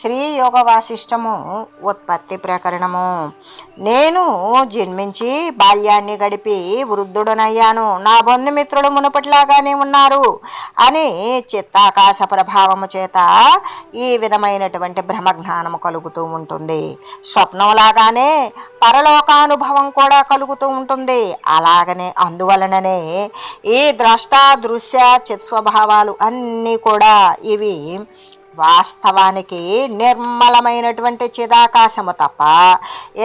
శ్రీ యోగ వాసిష్టము ఉత్పత్తి ప్రకరణము. నేను జన్మించి బాల్యాన్ని గడిపి వృద్ధుడనయ్యాను. నా బంధుమిత్రుడు మునుపటిలాగానే ఉన్నారు అని చిత్తాకాశ ప్రభావము చేత ఈ విధమైనటువంటి భ్రమజ్ఞానము కలుగుతూ ఉంటుంది. స్వప్నంలాగానే పరలోకానుభవం కూడా కలుగుతూ ఉంటుంది. అలాగనే అందువలననే ఈ ద్రష్ట దృశ్య చిత్స్వభావాలు అన్నీ కూడా ఇవి వాస్తవానికి నిర్మలమైనటువంటి చిదాకాశము తప్ప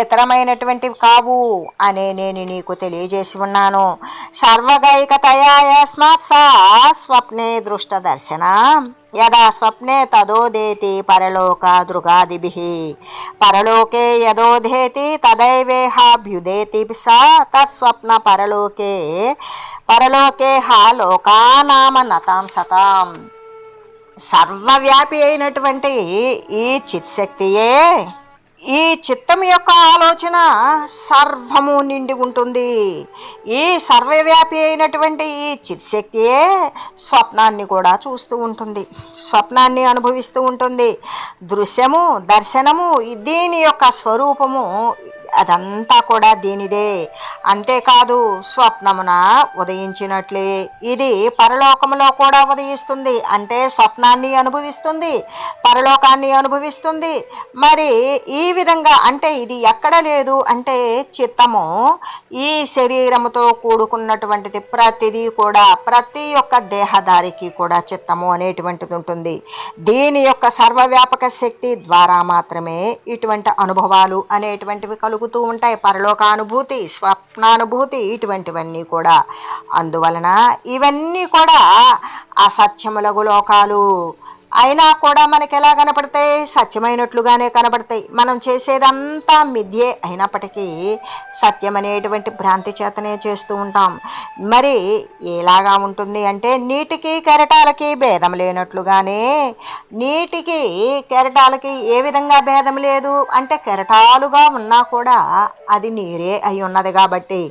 ఇతరమైనటువంటివి కావు అనే నేను నీకు తెలియజేసి ఉన్నాను. సర్వగైకతయా యస్మాత్ సా స్వప్నే దృష్ట దర్శన యదా స్వప్నే తదోదేతి పరలోక దృగాదిభి పరలోకే యదోధేతి తదైవేహాభ్యుదేతి సా తత్స్వప్న పరలోకే. పరలోకే హా లోకానామ నతాం సతాం సర్వవ్యాపి అయినటువంటి ఈ చిత్శక్తియే ఈ చిత్తం యొక్క ఆలోచన సర్వము నిండి ఉంటుంది. ఈ సర్వవ్యాపి అయినటువంటి ఈ చిత్శక్తియే స్వప్నాన్ని కూడా చూస్తూ ఉంటుంది. స్వప్నాన్ని అనుభవిస్తూ ఉంటుంది. దృశ్యము దర్శనము దీని యొక్క స్వరూపము అదంతా కూడా దీనిదే. అంతేకాదు స్వప్నమున ఉదయించినట్లే. ఇది పరలోకములో కూడా ఉదయిస్తుంది. అంటే స్వప్నాన్ని అనుభవిస్తుంది పరలోకాన్ని అనుభవిస్తుంది. మరి ఈ విధంగా అంటే ఇది ఎక్కడ లేదు అంటే చిత్తము ఈ శరీరముతో కూడుకున్నటువంటిది ప్రతిదీ కూడా ప్రతి ఒక్క దేహదారికి కూడా చిత్తము అనేటువంటిది ఉంటుంది. దీని యొక్క సర్వవ్యాపక శక్తి ద్వారా మాత్రమే ఇటువంటి అనుభవాలు అనేటువంటివి కలుగుతూ ఉంటాయి. పరలోకానుభూతి స్వప్నానుభూతి ఇటువంటివన్నీ కూడా. అందువలన ఇవన్నీ కూడా అసత్యములగు లోకాలు అయినా కూడా మనకి ఎలా కనపడతాయి? సత్యమైనట్లుగానే కనబడతాయి మనం చేసేదంతా మిథ్యే అయినప్పటికీ సత్యం అనేటువంటి భ్రాంతి చేతనే చేస్తూ ఉంటాం. మరి ఎలాగా ఉంటుంది అంటే నీటికి కెరటాలకి భేదం లేనట్లుగానే నీటికి కెరటాలకి ఏ విధంగా భేదం లేదు? అంటే కెరటాలుగా ఉన్నా కూడా అది నీరే అయి ఉన్నది కాబట్టి.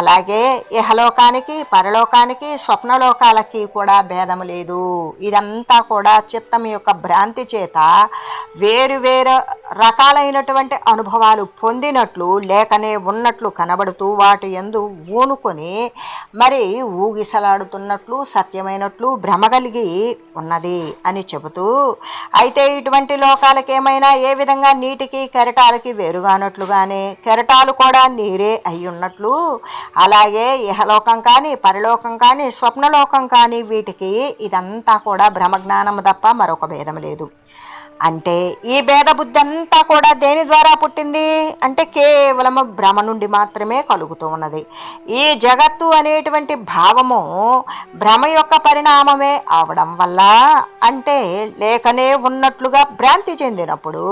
అలాగే ఇహలోకానికి పరలోకానికి స్వప్నలోకాలకి కూడా భేదం లేదు. ఇదంతా కూడా చిత్తం యొక్క భ్రాంతి చేత వేరు వేరు రకాలైనటువంటి అనుభవాలు పొందినట్లు లేకనే ఉన్నట్లు కనబడుతూ వాటి ఎందు ఊనుకొని మరి ఊగిసలాడుతున్నట్లు సత్యమైనట్లు భ్రమ కలిగి ఉన్నది అని చెబుతూ అయితే ఇటువంటి లోకాలకి ఏమైనా ఏ విధంగా నీటికి కెరటాలకి వేరుగానట్లుగానే కెరటాలు కూడా నీరే అయి ఉన్నట్లు అలాగే ఇహలోకం కానీ పరలోకం కానీ స్వప్నలోకం కానీ వీటికి ఇదంతా కూడా భ్రమజ్ఞానం తప్ప మరొక భేదం లేదు. అంటే ఈ భేద బుద్ధి అంతా కూడా దేని ద్వారా పుట్టింది? అంటే కేవలము భ్రమ నుండి మాత్రమే కలుగుతూ ఉన్నది. ఈ జగత్తు అనేటువంటి భావము భ్రమ యొక్క పరిణామమే అవడం వల్ల అంటే లేకనే ఉన్నట్లుగా భ్రాంతి చెందినప్పుడు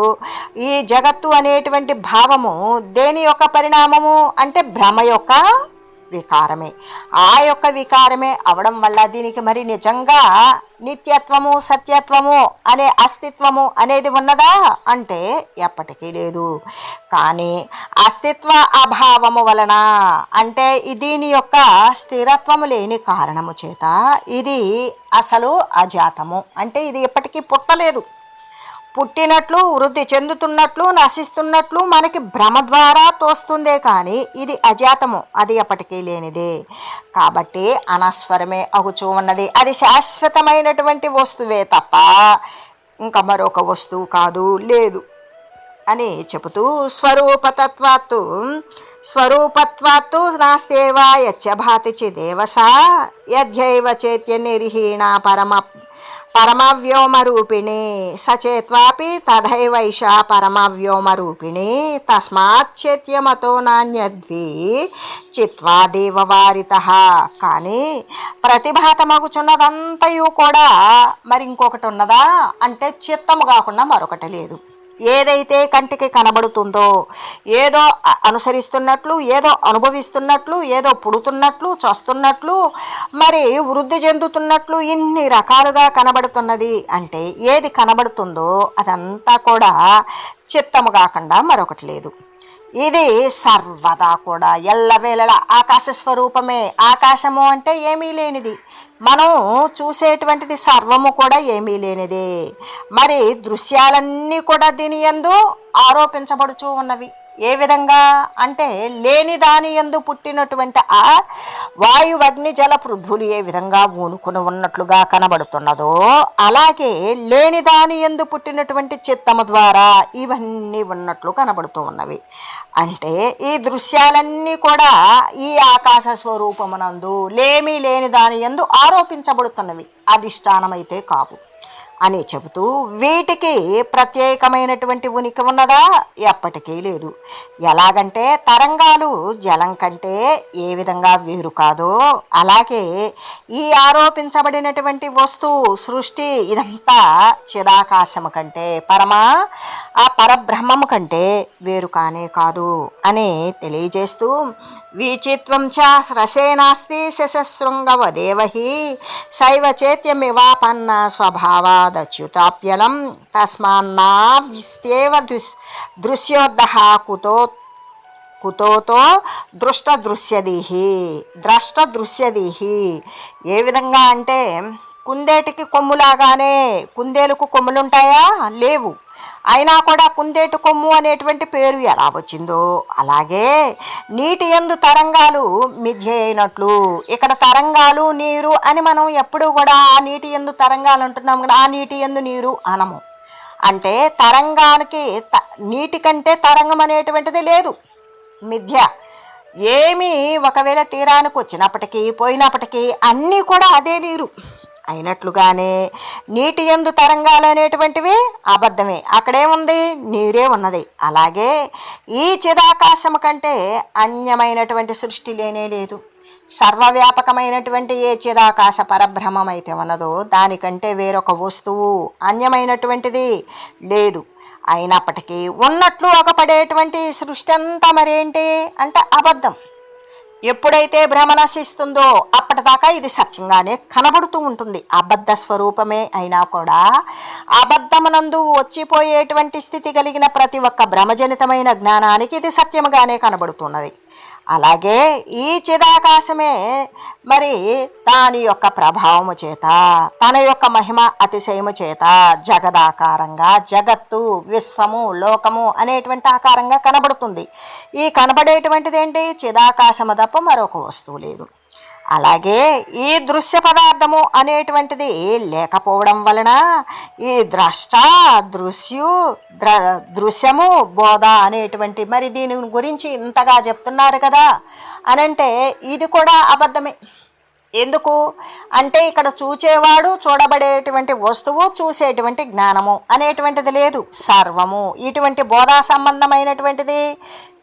ఈ జగత్తు అనేటువంటి భావము దేని యొక్క పరిణామము? అంటే భ్రమ యొక్క వికారమే. ఆ యొక్క వికారమే అవడం వల్ల దీనికి మరి నిజంగా నిత్యత్వము సత్యత్వము అనే అస్తిత్వము అనేది ఉన్నదా? అంటే ఎప్పటికీ లేదు. కానీ అస్తిత్వ అభావము వలన అంటే దీని యొక్క స్థిరత్వము లేని కారణము చేత ఇది అసలు అజాతము. అంటే ఇది ఎప్పటికీ పుట్టలేదు. పుట్టినట్లు వృద్ధి చెందుతున్నట్లు నశిస్తున్నట్లు మనకి భ్రమ ద్వారా తోస్తుందే కానీ ఇది అజాతము అది ఎప్పటికీ లేనిదే. కాబట్టి అనస్వరమే అగుచూ ఉన్నది. అది శాశ్వతమైనటువంటి వస్తువే తప్ప ఇంకా మరొక వస్తువు కాదు లేదు అని చెబుతూ స్వరూపతత్వాత్తు స్వరూపత్వాత్తు నాస్తేవా యచ్చ భాతి చిదేవసా యద్యైవ చేత్య నిర్హీణ పరమ పరమవ్యోమరూపిణి సచేత్వాపి తథైవైష పరమవ్యోమరూపిణి తస్మాచ్చేత్యమతో నాణ్యద్వి చిత్వా దేవవారిత. కానీ ప్రతిభాతమగుచున్నదంతయు కూడా మరి ఇంకొకటి ఉన్నదా? అంటే చిత్తము కాకుండా మరొకటి లేదు. ఏదైతే కంటికి కనబడుతుందో ఏదో అనుసరిస్తున్నట్లు ఏదో అనుభవిస్తున్నట్లు ఏదో పుడుతున్నట్లు చస్తున్నట్లు మరి వృద్ధి చెందుతున్నట్లు ఇన్ని రకాలుగా కనబడుతున్నది అంటే ఏది కనబడుతుందో అదంతా కూడా చిత్తము కాకుండా మరొకటి లేదు. ఇది సర్వదా కూడా ఎల్లవేళలా ఆకాశ స్వరూపమే. ఆకాశము అంటే ఏమీ లేనిది. మనం చూసేటువంటిది సర్వము కూడా ఏమీ లేనిదే. మరి దృశ్యాలన్నీ కూడా దీని యందు ఆరోపించబడుచూ ఉన్నవి. ఏ విధంగా అంటే లేని దాని యందు పుట్టినటువంటి ఆ వాయు అగ్ని జల పృథ్వులు ఏ విధంగా ఊనుకుని ఉన్నట్లుగా కనబడుతున్నదో అలాగే లేని దాని యందు పుట్టినటువంటి చిత్తము ద్వారా ఇవన్నీ ఉన్నట్లు కనబడుతూ ఉన్నవి. అంటే ఈ దృశ్యాలన్నీ కూడా ఈ ఆకాశ స్వరూపమునందు లేమి లేని దాని యందు ఆరోపించబడుతున్నవి. అధిష్టానమైతే కావు. అని చెబుతూ వీటికి ప్రత్యేకమైనటువంటి ఉనికి ఉన్నదా? ఎప్పటికీ లేదు. ఎలాగంటే తరంగాలు జలం కంటే ఏ విధంగా వేరు కాదో అలాగే ఈ ఆరోపించబడినటువంటి వస్తువు సృష్టి ఇదంతా చిదాకాశము కంటే పరమా ఆ పరబ్రహ్మము కంటే వేరు కానే కాదు అని తెలియజేస్తూ వీచిత్వం చ రసేనాస్తి శశశృంగవదేవహి శైవ చేత్యమివాపన్న స్వభావాదచ్యుతాప్యలం తస్మాన్నావ్యస్తేవ దృశ్ దృశ్యోద్దహ కుతో కుతోతో దృష్ట దృశ్యదిహి ఏ విధంగా అంటే కుందేటికి కొమ్ములాగానే కుందేలకు కొమ్ములుంటాయా? లేవు. అయినా కూడా కుందేటు కొమ్ము అనేటువంటి పేరు ఎలా వచ్చిందో? అలాగే నీటి ఎందు తరంగాలు మిథ్య అయినట్లు. ఇక్కడ తరంగాలు నీరు అని మనం ఎప్పుడూ కూడా ఆ నీటి ఎందు తరంగాలు అంటున్నాం కదా ఆ నీటి ఎందు నీరు అనము అంటే తరంగానికి త- నీటి కంటే తరంగం అనేటువంటిది లేదు మిథ్య. ఏమి ఒకవేళ తీరానికి వచ్చినప్పటికీ పోయినప్పటికీ అన్నీ కూడా అదే నీరు. అయినట్లుగానే నీటి ఎందు తరంగాలు అనేటువంటివి అబద్ధమే. అక్కడేముంది? నీరే ఉన్నది. అలాగే ఈ చిదాకాశము కంటే అన్యమైనటువంటి సృష్టి లేనే లేదు. సర్వవ్యాపకమైనటువంటి ఏ చిదాకాశ పరబ్రహ్మం అయితే ఉన్నదో దానికంటే వేరొక వస్తువు అన్యమైనటువంటిది లేదు. అయినప్పటికీ ఉన్నట్లు ఒక పడేటువంటి సృష్టి అంతా మరేంటి? అంటే అబద్ధం. ఎప్పుడైతే భ్రమ నశిస్తుందో అప్పటిదాకా ఇది సత్యంగానే కనబడుతూ ఉంటుంది. అబద్ధ స్వరూపమే అయినా కూడా అబద్ధమునందు వచ్చిపోయేటువంటి స్థితి కలిగిన ప్రతి ఒక్క భ్రమజనితమైన జ్ఞానానికి ఇది సత్యముగానే కనబడుతున్నది. అలాగే ఈ చిదాకాశమే మరి దాని యొక్క ప్రభావము చేత తన యొక్క మహిమ అతిశయము చేత జగదాకారంగా జగత్తు విశ్వము లోకము అనేటువంటి ఆకారంగా కనబడుతుంది. ఈ కనబడేటువంటిది ఏంటి చిదాకాశము తప్ప మరొక వస్తువు లేదు. అలాగే ఈ దృశ్య పదార్థము అనేటువంటిది లేకపోవడం వలన ఈ ద్రష్ట దృశ్యు ద్ర దృశ్యము బోధ అనేటువంటి మరి దీని గురించి ఇంతగా చెప్తున్నారు కదా. అనంటే ఇది కూడా అబద్ధమే. ఎందుకు? అంటే ఇక్కడ చూచేవాడు చూడబడేటువంటి వస్తువు చూసేటువంటి జ్ఞానము అనేటువంటిది లేదు. సర్వము. ఇటువంటి బోధా సంబంధమైనటువంటిది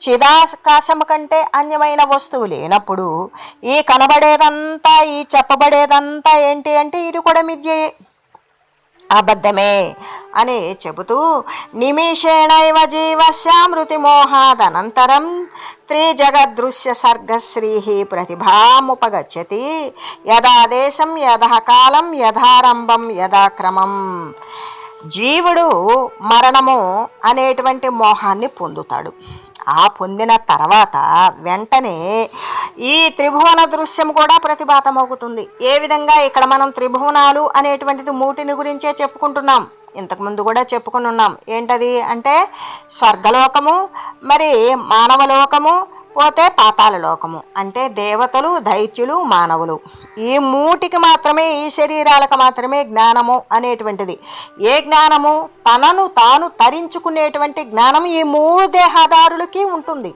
చిదాకాశము కంటే అన్యమైన వస్తువు లేనప్పుడు ఈ కనబడేదంతా ఈ చెప్పబడేదంతా ఏంటి అంటే ఇది కూడా మిథ్యయే అబద్ధమే అని చెబుతూ నిమిషేణైవ జీవస్యామృతిమోహాదనంతరం త్రిజగదృశ్య సర్గశ్రీ ప్రతిభాముపగచ్చతి యథా దేశం యథా కాలం యథారంభం యథా క్రమం. జీవుడు మరణము అనేటువంటి మోహాన్ని పొందుతాడు. ఆ పొందిన తర్వాత వెంటనే ఈ త్రిభువన దృశ్యం కూడా ప్రతిభాతమవుతుంది. ఏ విధంగా ఇక్కడ మనం త్రిభువనాలు అనేటువంటిది మూటిని గురించే చెప్పుకుంటున్నాం? ఇంతకుముందు కూడా చెప్పుకుని ఉన్నాం. ఏంటది అంటే స్వర్గలోకము మరి మానవలోకము పోతే పాతాళ లోకము అంటే దేవతలు దైత్యులు మానవులు. ఈ మూటికి మాత్రమే ఈ శరీరాలకు మాత్రమే జ్ఞానము అనేటువంటిది. ఏ జ్ఞానము? తనను తాను తరించుకునేటువంటి జ్ఞానం ఈ మూడు దేహదారులకి ఉంటుంది.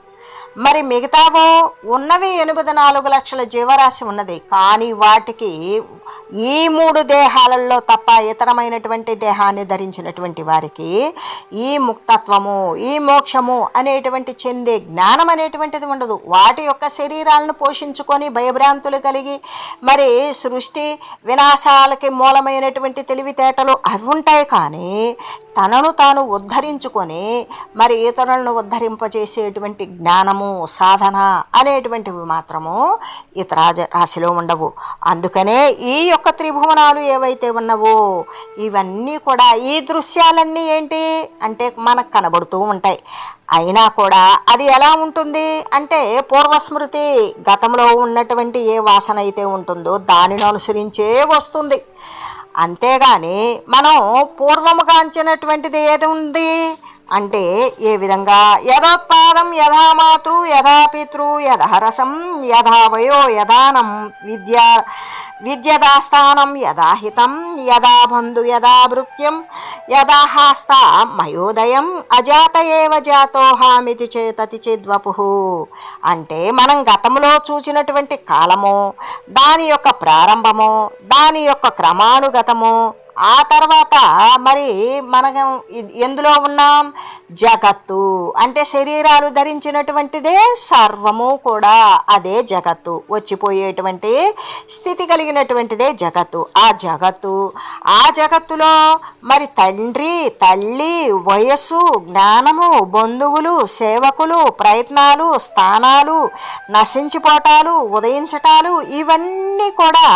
మరి మిగతావో ఉన్నవి ఎనిమిది నాలుగు లక్షల జీవరాశి ఉన్నది. కానీ వాటికి ఈ మూడు దేహాలలో తప్ప ఇతరమైనటువంటి దేహాన్ని ధరించినటువంటి వారికి ఈ ముక్తత్వము ఈ మోక్షము అనేటువంటి చెందే జ్ఞానం అనేటువంటిది ఉండదు. వాటి యొక్క శరీరాలను పోషించుకొని భయభ్రాంతులు కలిగి మరి సృష్టి వినాశాలకి మూలమైనటువంటి తెలివితేటలు అవి ఉంటాయి కానీ తనను తాను ఉద్ధరించుకొని మరి ఇతరులను ఉద్ధరింపజేసేటువంటి జ్ఞానము సాధన అనేటువంటివి మాత్రము ఇతర రాశిలో ఉండవు. అందుకనే ఈ యొక్క త్రిభువనాలు ఏవైతే ఉన్నవో ఇవన్నీ కూడా ఈ దృశ్యాలన్నీ ఏంటి అంటే మనకు కనబడుతూ ఉంటాయి. అయినా కూడా అది ఎలా ఉంటుంది అంటే పూర్వస్మృతి గతంలో ఉన్నటువంటి ఏ వాసన అయితే ఉంటుందో దానిని అనుసరించే వస్తుంది. అంతేగాని మనం పూర్వముగాంచినటువంటిది ఏది ఉంది? అంటే ఏ విధంగా? యథోత్పాదం యథా మాతృ యథా పితృ యథా యథా వయో యథానం విద్యా విద్యదాస్థానం యథాహితం యథా బంధు యథా భృత్యం యథా హాస్త మయోదయం అజాత ఏవ జాతోహామితి చేతతి చిద్వపు. అంటే మనం గతంలో చూసినటువంటి కాలము దాని యొక్క ప్రారంభము దాని యొక్క క్రమానుగతము ఆ తర్వాత మరి మనం ఎందులో ఉన్నాం? జగత్తు. అంటే శరీరాలు ధరించినటువంటిదే సర్వము కూడా అదే జగత్తు. వచ్చిపోయేటువంటి స్థితి కలిగినటువంటిదే జగత్తు. ఆ జగత్తు ఆ జగత్తులో మరి తండ్రి తల్లి వయస్సు జ్ఞానము బంధువులు సేవకులు ప్రయత్నాలు స్థానాలు నశించిపోటాలు ఉదయించటాలు ఇవన్నీ కూడా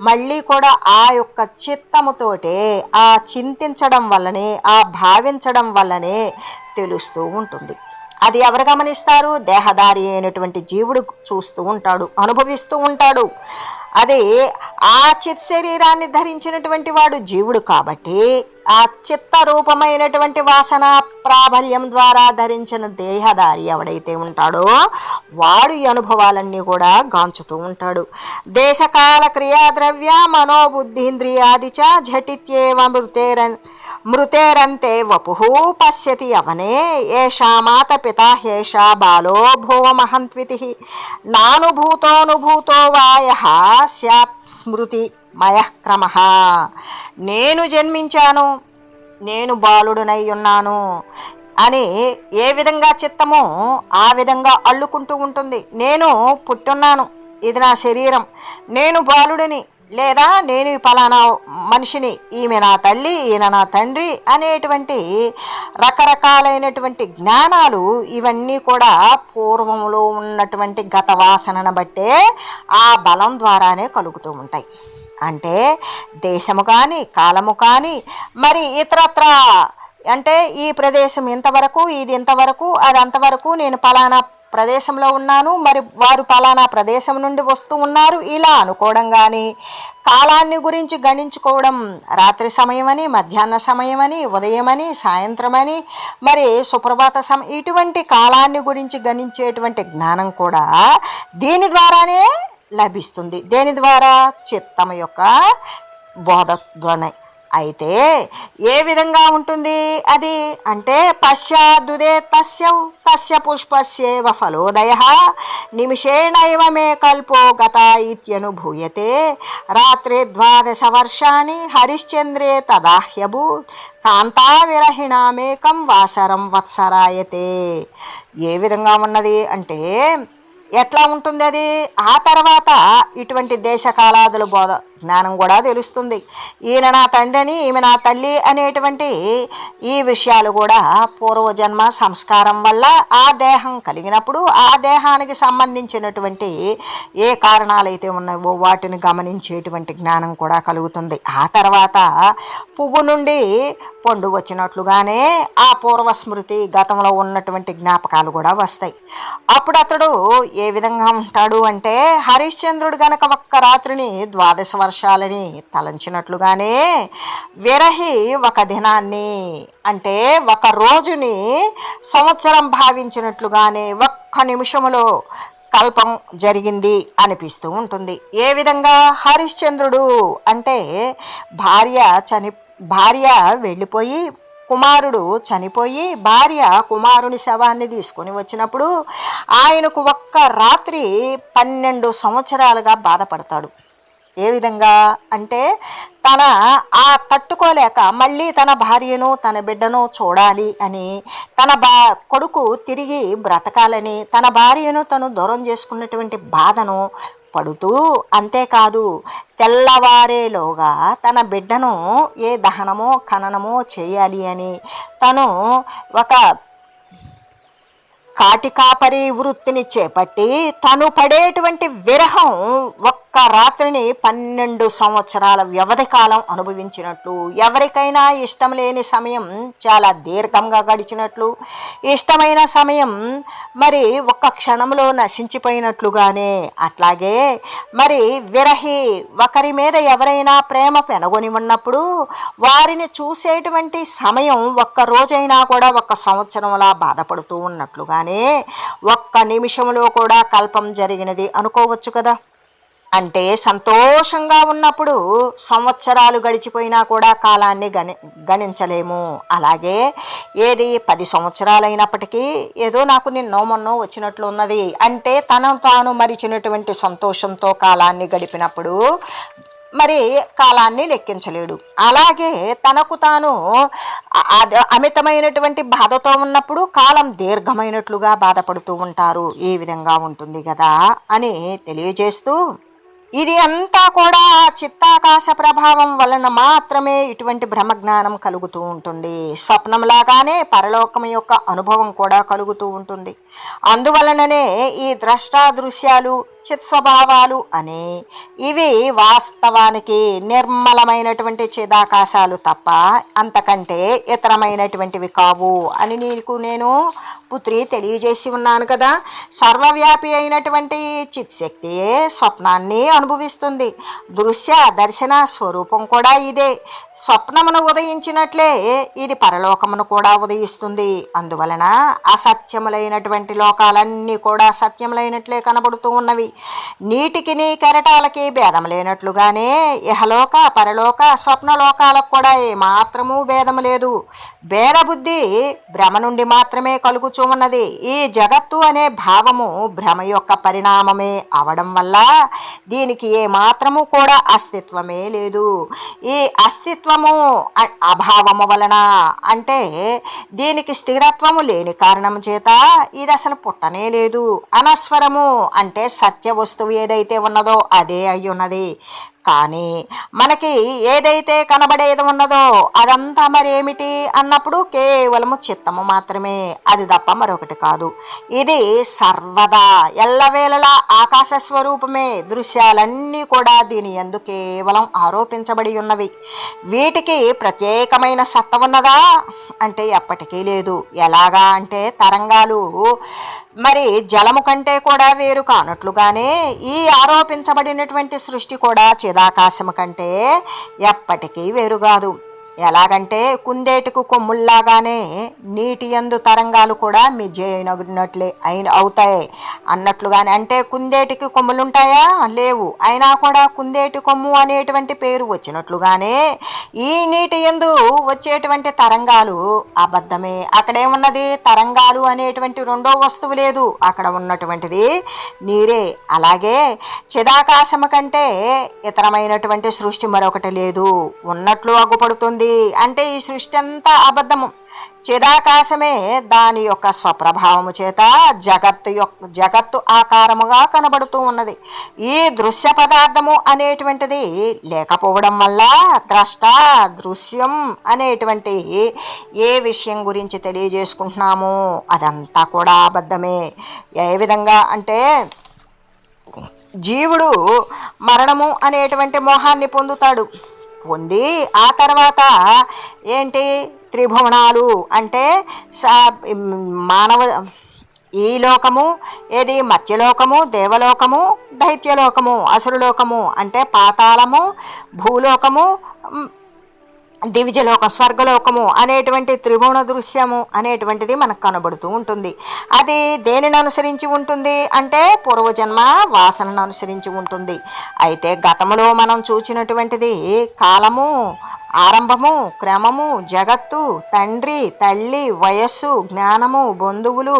మళ్ళీ కూడా ఆ యొక్క చిత్తముతో తోటే ఆ చింతించడం వల్లనే ఆ భావించడం వల్లనే తెలుస్తూ ఉంటుంది. అది ఎవరు గమనిస్తారు? దేహదారి అయినటువంటి జీవుడు చూస్తూ ఉంటాడు అనుభవిస్తూ ఉంటాడు. అది ఆ చిత్ శరీరాన్ని ధరించినటువంటి వాడు జీవుడు కాబట్టి ఆ చిత్త రూపమైనటువంటి వాసన ప్రాబల్యం ద్వారా ధరించిన దేహదారి ఎవడైతే ఉంటాడో వాడు ఈ అనుభవాలన్నీ కూడా గాంచుతూ ఉంటాడు. దేశకాల క్రియాద్రవ్య మనోబుద్ధీంద్రియాది చ ఝటిత్యేవ మృతేరన్ మృతేరంతే వపు పశ్యతి అవనే ఏషా మాత పిత హేషా బాలో భువమహంత్వితి నానుభూతోనుభూతో వాయ స్యాత్ స్మృతి మయక్రమ నేను జన్మించాను నేను బాలుడునై ఉన్నాను అని ఏ విధంగా చిత్తమో ఆ విధంగా అల్లుకుంటూ ఉంటుంది. నేను పుట్టున్నాను ఇది నా శరీరం. నేను బాలుడిని లేదా నేను ఫలానా మనిషిని ఈమె నా తల్లి ఈయన నా తండ్రి అనేటువంటి రకరకాలైనటువంటి జ్ఞానాలు ఇవన్నీ కూడా పూర్వంలో ఉన్నటువంటి గత వాసనను బట్టే ఆ బలం ద్వారానే కలుగుతూ ఉంటాయి. అంటే దేశము కానీ కాలము కానీ మరి ఇతరత్ర అంటే ఈ ప్రదేశం ఇంతవరకు ఇది ఇంతవరకు అది అంతవరకు నేను పలానా ప్రదేశంలో ఉన్నాను మరి వారు పలానా ప్రదేశం నుండి వస్తూ ఉన్నారు. ఇలా అనుకోవడం కానీ కాలాన్ని గురించి గణించుకోవడం రాత్రి సమయమని మధ్యాహ్న సమయమని ఉదయమని సాయంత్రమని మరి సుప్రభాత సమయం ఇటువంటి కాలాన్ని గురించి గణించేటువంటి జ్ఞానం కూడా దీని ద్వారానే లభిస్తుంది. దేని ద్వారా? చిత్తం యొక్క బోధ ద్వారా అయితే ఏ విధంగా ఉంటుంది అది? అంటే పశ్య పశ్చాదుదే తస్యం తస్య పుష్పస్యేవ ఫలోదయ. నిమిషేణైవ మే కల్పో గత ఇత్యనుభూయతే. రాత్రి ద్వాదశ వర్షాన్ని హరిశ్చంద్రే తదాహ్యభూత్ కాంతావిరహిణామేకం వాసరం వత్సరాయతే. ఏ విధంగా ఉన్నది? అంటే ఎట్లా ఉంటుంది అది? ఆ తర్వాత ఇటువంటి దేశకాలాదుల బోధ జ్ఞానం కూడా తెలుస్తుంది. ఈయన నా తండ్రిని ఈమె నా తల్లి అనేటువంటి ఈ విషయాలు కూడా పూర్వజన్మ సంస్కారం వల్ల ఆ దేహం కలిగినప్పుడు ఆ దేహానికి సంబంధించినటువంటి ఏ కారణాలైతే ఉన్నాయో వాటిని గమనించేటువంటి జ్ఞానం కూడా కలుగుతుంది. ఆ తర్వాత పువ్వు నుండి పండు వచ్చినట్లుగానే ఆ పూర్వస్మృతి గతంలో ఉన్నటువంటి జ్ఞాపకాలు కూడా వస్తాయి. అప్పుడు అతడు ఏ విధంగా ఉంటాడు అంటే హరిశ్చంద్రుడు గనక ఒక్క రాత్రిని ద్వాదశ వర్షాలని తలంచినట్లుగానే విరహి ఒక దినాన్ని అంటే ఒక రోజుని సంవత్సరం భావించినట్లుగానే ఒక్క నిమిషములో కల్పం జరిగింది అనిపిస్తూ ఉంటుంది. ఏ విధంగా హరిశ్చంద్రుడు అంటే భార్య చని భార్య వెళ్ళిపోయి కుమారుడు చనిపోయి భార్య కుమారుని శవాన్ని తీసుకొని వచ్చినప్పుడు ఆయనకు ఒక్క రాత్రి పన్నెండు సంవత్సరాలుగా బాధపడతాడు. ఏ విధంగా అంటే తన ఆ తట్టుకోలేక మళ్ళీ తన భార్యను తన బిడ్డను చూడాలి అని తన బా కొడుకు తిరిగి బ్రతకాలని తన భార్యను తను దూరం చేసుకున్నటువంటి బాధను పడుతూ అంతేకాదు తెల్లవారేలోగా తన బిడ్డను ఏ దహనమో ఖననమో చేయాలి అని తను ఒక కాటికాపరి వృత్తిని చేపట్టి తను పడేటువంటి విరహం ఒక్క రాత్రిని పన్నెండు సంవత్సరాల వ్యవధి కాలం అనుభవించినట్లు ఎవరికైనా ఇష్టం లేని సమయం చాలా దీర్ఘంగా గడిచినట్లు ఇష్టమైన సమయం మరి ఒక్క క్షణంలో నశించిపోయినట్లుగానే అట్లాగే మరి విరహి ఒకరి మీద ఎవరైనా ప్రేమ పెనగొని ఉన్నప్పుడు వారిని చూసేటువంటి సమయం ఒక్క రోజైనా కూడా ఒక్క సంవత్సరంలా బాధపడుతూ ఉన్నట్లుగానే ఒక్క నిమిషంలో కూడా కల్పం జరిగినది అనుకోవచ్చు కదా. అంటే సంతోషంగా ఉన్నప్పుడు సంవత్సరాలు గడిచిపోయినా కూడా కాలాన్ని గణి గణించలేము. అలాగే ఏది పది సంవత్సరాలైనప్పటికీ ఏదో నాకు నిన్నో మొన్నో వచ్చినట్లు ఉన్నది. అంటే తను తాను మరిచినటువంటి సంతోషంతో కాలాన్ని గడిపినప్పుడు మరి కాలాన్ని లెక్కించలేడు. అలాగే తనకు తాను అమితమైనటువంటి బాధతో ఉన్నప్పుడు కాలం దీర్ఘమైనట్లుగా బాధపడుతూ ఉంటారు. ఈ విధంగా ఉంటుంది కదా అని తెలియజేస్తూ ఇది అంతా కూడా చిత్తాకాశ ప్రభావం వలన మాత్రమే ఇటువంటి భ్రమజ్ఞానం కలుగుతూ ఉంటుంది. స్వప్నంలాగానే పరలోకం యొక్క అనుభవం కూడా కలుగుతూ ఉంటుంది. అందువలననే ఈ ద్రష్టా దృశ్యాలు చిత్స్వభావాలు అనే ఇవి వాస్తవానికి నిర్మలమైనటువంటి చిదాకాశాలు తప్ప అంతకంటే ఇతరమైనటువంటివి కావు అని నీకు నేను పుత్రి తెలియజేసి ఉన్నాను కదా. సర్వవ్యాపి అయినటువంటి చిత్శక్తియే స్వప్నాన్ని అనుభవిస్తుంది. దృశ్య దర్శన స్వరూపం కూడా ఇదే. స్వప్నమును ఉదయించినట్లే ఇది పరలోకమును కూడా ఉదయిస్తుంది. అందువలన అసత్యములైనటువంటి లోకాలన్నీ కూడా సత్యములైనట్లే కనబడుతూ ఉన్నవి. నీటికిని కెరటాలకి భేదం లేనట్లుగానే ఇహలోక పరలోక స్వప్నలోకాలకు కూడా ఏమాత్రము భేదం లేదు. భేద బుద్ధి భ్రమ నుండి మాత్రమే కలుగుచూ ఉన్నది ఈ జగత్తు అనే భావము భ్రమ యొక్క పరిణామమే అవడం వల్ల దీనికి ఏ మాత్రము కూడా అస్తిత్వమే లేదు. ఈ అస్తిత్వము అభావము వలన అంటే దీనికి స్థిరత్వము లేని కారణం చేత ఇది అసలు పుట్టనే లేదు. అనస్వరము అంటే సత్య వస్తువు ఏదైతే ఉన్నదో అదే అయి ఉన్నది. కానీ మనకి ఏదైతే కనబడేది ఉన్నదో అదంతా మరేమిటి అన్నప్పుడు కేవలము చిత్తము మాత్రమే. అది తప్ప మరొకటి కాదు. ఇది సర్వదా ఎల్లవేళలా ఆకాశ స్వరూపమే. దృశ్యాలన్నీ కూడా దీని ఎందు కేవలం ఆరోపించబడి ఉన్నవి. వీటికి ప్రత్యేకమైన సత్త ఉన్నదా? అంటే ఎప్పటికీ లేదు. ఎలాగా అంటే తరంగాలు మరి జలము కంటే కూడా వేరు కానట్లుగానే ఈ ఆరోపించబడినటువంటి సృష్టి కూడా చిదాకాశము కంటే ఎప్పటికీ వేరు కాదు. ఎలాగంటే కుందేటికు కొమ్ముల్లాగానే నీటి యందు తరంగాలు కూడా మిజ్జైనట్లే అయిన అవుతాయి. అన్నట్లుగానే అంటే కుందేటికి కొమ్ములుంటాయా? లేవు. అయినా కూడా కుందేటి కొమ్ము అనేటువంటి పేరు వచ్చినట్లుగానే ఈ నీటి యందు వచ్చేటువంటి తరంగాలు అబద్ధమే. అక్కడేమున్నది? తరంగాలు అనేటువంటి రెండో వస్తువు లేదు. అక్కడ ఉన్నటువంటిది నీరే. అలాగే చిదాకాశము కంటే ఇతరమైనటువంటి సృష్టి మరొకటి లేదు. ఉన్నట్లు అగ్గుపడుతుంది అంటే ఈ సృష్టి అంతా అబద్ధము. చిదాకాశమే దాని యొక్క స్వప్రభావము చేత జగత్తు యొక్క జగత్తు ఆకారముగా కనబడుతూ ఉన్నది. ఈ దృశ్య పదార్థము అనేటువంటిది లేకపోవడం వల్ల ద్రష్ట దృశ్యం అనేటువంటి ఏ విషయం గురించి తెలియజేసుకుంటున్నామో? అదంతా కూడా అబద్ధమే. ఏ విధంగా అంటే జీవుడు మరణము అనేటువంటి మోహాన్ని పొందుతాడు. పొంది ఆ తర్వాత ఏంటి? త్రిభువనాలు అంటే సా- మానవ ఈ లోకము ఏది? మత్స్యలోకము దేవలోకము దైత్యలోకము అసురులోకము అంటే పాతాళము భూలోకము దివిజలోక స్వర్గలోకము అనేటువంటి త్రిభువన దృశ్యము అనేటువంటిది మనకు కనబడుతూ ఉంటుంది. అది దేనిని అనుసరించి ఉంటుంది? అంటే పూర్వజన్మ వాసనను అనుసరించి ఉంటుంది. అయితే గతంలో మనం చూచినటువంటిది కాలము ఆరంభము క్రమము జగత్తు తండ్రి తల్లి వయస్సు జ్ఞానము బంధువులు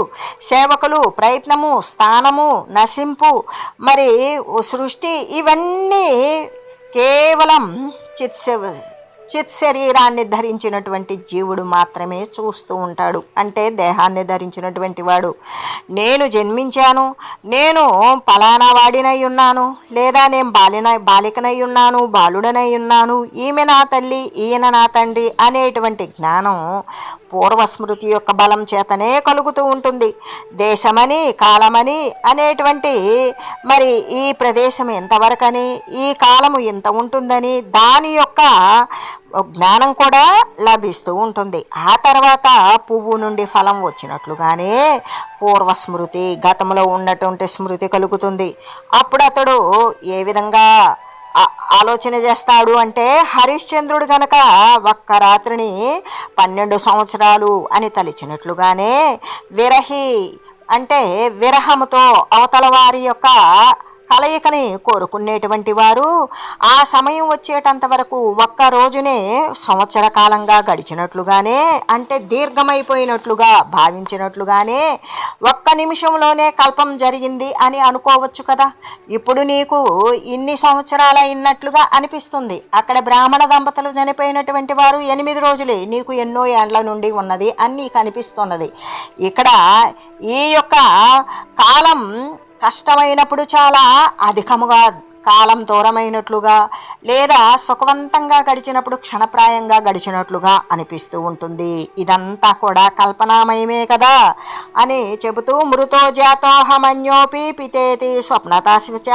సేవకులు ప్రయత్నము స్థానము నశింపు మరి సృష్టి ఇవన్నీ కేవలం చిత్స చిత్ శరీరాన్ని ధరించినటువంటి జీవుడు మాత్రమే చూస్తూ ఉంటాడు. అంటే దేహాన్ని ధరించినటువంటి వాడు. నేను జన్మించాను నేను పలానా వాడినై ఉన్నాను లేదా నేను బాలిన బాలికనై ఉన్నాను బాలుడనై ఉన్నాను ఈమె నా తల్లి ఈయన నా తండ్రి అనేటువంటి జ్ఞానం పూర్వస్మృతి యొక్క బలం చేతనే కలుగుతూ ఉంటుంది. దేశమని కాలమని అనేటువంటి మరి ఈ ప్రదేశం ఎంతవరకని ఈ కాలము ఎంత ఉంటుందని దాని యొక్క జ్ఞానం కూడా లభిస్తూ ఉంటుంది. ఆ తర్వాత పువ్వు నుండి ఫలం వచ్చినట్లుగానే పూర్వస్మృతి గతంలో ఉన్నటువంటి స్మృతి కలుగుతుంది. అప్పుడు అతడు ఏ విధంగా ఆలోచన చేస్తాడు అంటే హరిశ్చంద్రుడు గనక ఒక్క రాత్రిని పన్నెండు సంవత్సరాలు అని తలిచినట్లుగానే విరహి అంటే విరహముతో అవతల వారి యొక్క కలయికని కోరుకునేటువంటి వారు ఆ సమయం వచ్చేటంత వరకు ఒక్క రోజునే సంవత్సర కాలంగా గడిచినట్లుగానే అంటే దీర్ఘమైపోయినట్లుగా భావించినట్లుగానే ఒక్క నిమిషంలోనే కల్పం జరిగింది అని అనుకోవచ్చు కదా. ఇప్పుడు నీకు ఇన్ని సంవత్సరాలు అయినట్లుగా అనిపిస్తుంది. అక్కడ బ్రాహ్మణ దంపతులు చనిపోయినటువంటి వారు ఎనిమిది రోజులే నీకు ఎన్నో ఏండ్ల నుండి ఉన్నది అని నీకు అనిపిస్తున్నది. ఇక్కడ ఈ యొక్క కాలం కష్టమైనప్పుడు చాలా అధికముగా కాలం దూరమైనట్లుగా లేదా సుఖవంతంగా గడిచినప్పుడు క్షణప్రాయంగా గడిచినట్లుగా అనిపిస్తూ ఉంటుంది. ఇదంతా కూడా కల్పనామయమే కదా అని చెబుతూ మృతో జాతోహమన్యోపి పితేతి స్వప్నతాశివచ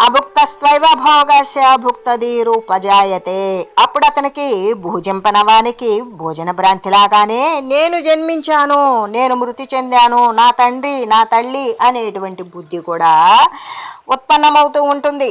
అభుక్తస్వైవ భోగస్య భుక్తది రూపజాయతే అప్పుడు అతనికి భుజింపనవానికి భోజన భ్రాంతిలాగానే నేను జన్మించాను నేను మృతి చెందాను నా తండ్రి నా తల్లి అనేటువంటి బుద్ధి కూడా ఉత్పన్నమవుతూ ఉంటుంది.